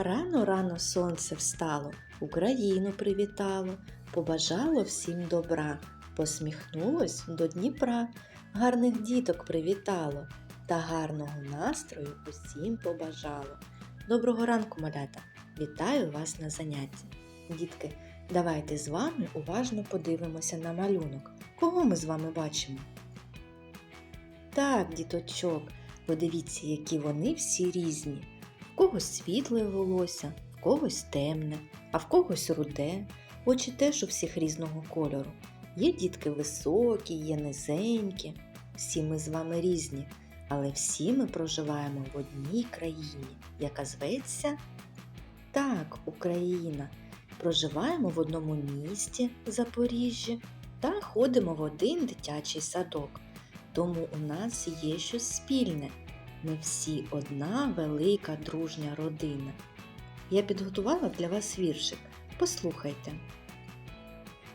Рано рано сонце встало, Україну привітало, побажало всім добра, посміхнулось до Дніпра, гарних діток привітало та гарного настрою усім побажало. Доброго ранку, малята! Вітаю вас на занятті. Дітки, давайте з вами уважно подивимося на малюнок. Кого ми з вами бачимо? Так, діточок, подивіться, які вони всі різні. Когось світле волосся, в когось темне, а в когось руде. Очі теж у всіх різного кольору. Є дітки високі, є низенькі. Всі ми з вами різні, але всі ми проживаємо в одній країні, яка зветься так, Україна. Проживаємо в одному місті Запоріжжя та ходимо в один дитячий садок. Тому у нас є щось спільне. Ми всі одна велика дружня родина. Я підготувала для вас віршик. Послухайте.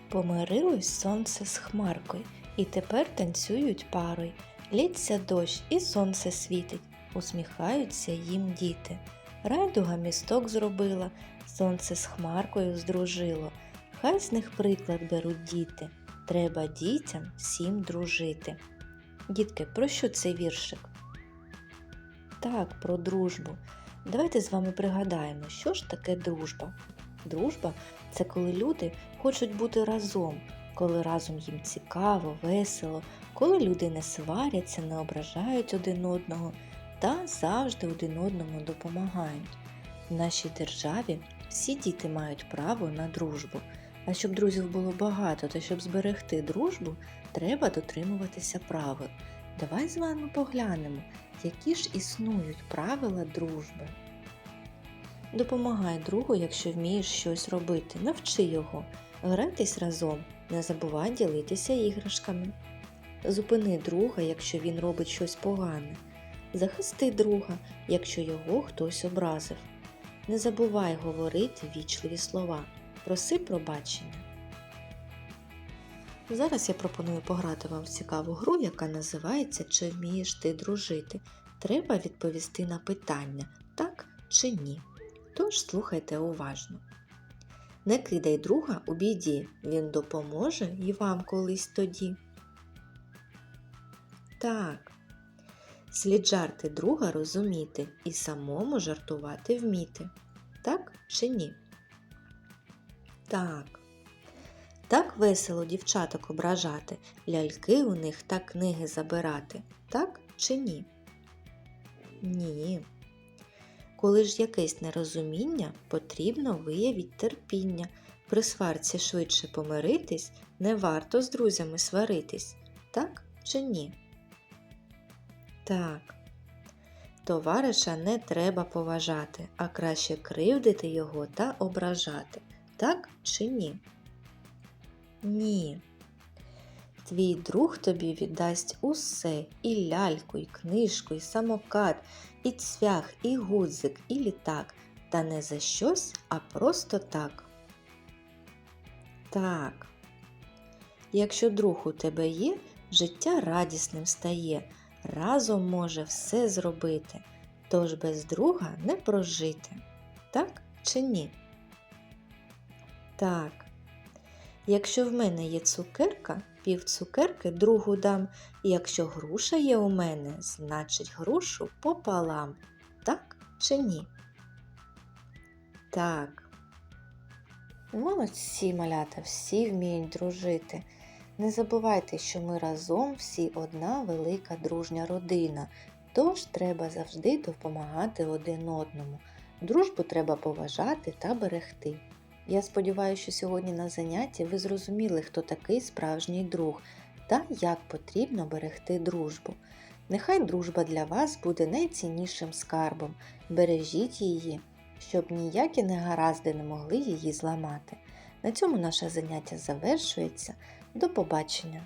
Помирилось сонце з хмаркою, і тепер танцюють парою. Лється дощ, і сонце світить, усміхаються їм діти. Райдуга місток зробила, сонце з хмаркою здружило. Хай з них приклад беруть діти. Треба дітям всім дружити. Дітки, про що цей віршик? Так, про дружбу. Давайте з вами пригадаємо, що ж таке дружба. Дружба це коли люди хочуть бути разом, коли разом їм цікаво, весело, коли люди не сваряться, не ображають один одного та завжди один одному допомагають. В нашій державі всі діти мають право на дружбу. А щоб друзів було багато та щоб зберегти дружбу, треба дотримуватися правил. Давай з вами поглянемо, які ж існують правила дружби. Допомагай другу, якщо вмієш щось робити, навчи його, гратись разом, не забувай ділитися іграшками. Зупини друга, якщо він робить щось погане. Захисти друга, якщо його хтось образив. Не забувай говорити вічливі слова. Проси пробачення. Зараз я пропоную пограти вам в цікаву гру, яка називається Чи вмієш ти дружити. Треба відповісти на питання так чи ні. Тож слухайте уважно. Не кидай друга у біді, він допоможе і вам колись тоді. Так. Слід жарти друга розуміти і самому жартувати вміти. Так чи ні? Так. Так весело дівчаток ображати, ляльки у них та книги забирати. Так чи ні? Ні. Коли ж якесь нерозуміння, потрібно виявіть терпіння. При сварці швидше помиритись, не варто з друзями сваритись. Так чи ні? Так. Товариша не треба поважати, а краще кривдити його та ображати. Так чи ні? Ні. Твій друг тобі віддасть усе і ляльку, і книжку, і самокат, і цвях, і гудзик, і літак, та не за щось, а просто так. Так. Якщо друг у тебе є, життя радісним стає, разом може все зробити, тож без друга не прожити. Так чи ні? Так. Якщо в мене є цукерка, пів цукерки другу дам, і якщо груша є у мене, значить грушу пополам. Так чи ні? Так. Молодці, малята, всі вміють дружити. Не забувайте, що ми разом всі одна велика дружня родина, тож треба завжди допомагати один одному. Дружбу треба поважати та берегти. Я сподіваюся, що сьогодні на занятті ви зрозуміли, хто такий справжній друг та як потрібно берегти дружбу. Нехай дружба для вас буде найціннішим скарбом. Бережіть її, щоб ніякі негаразди не могли її зламати. На цьому наше заняття завершується. До побачення!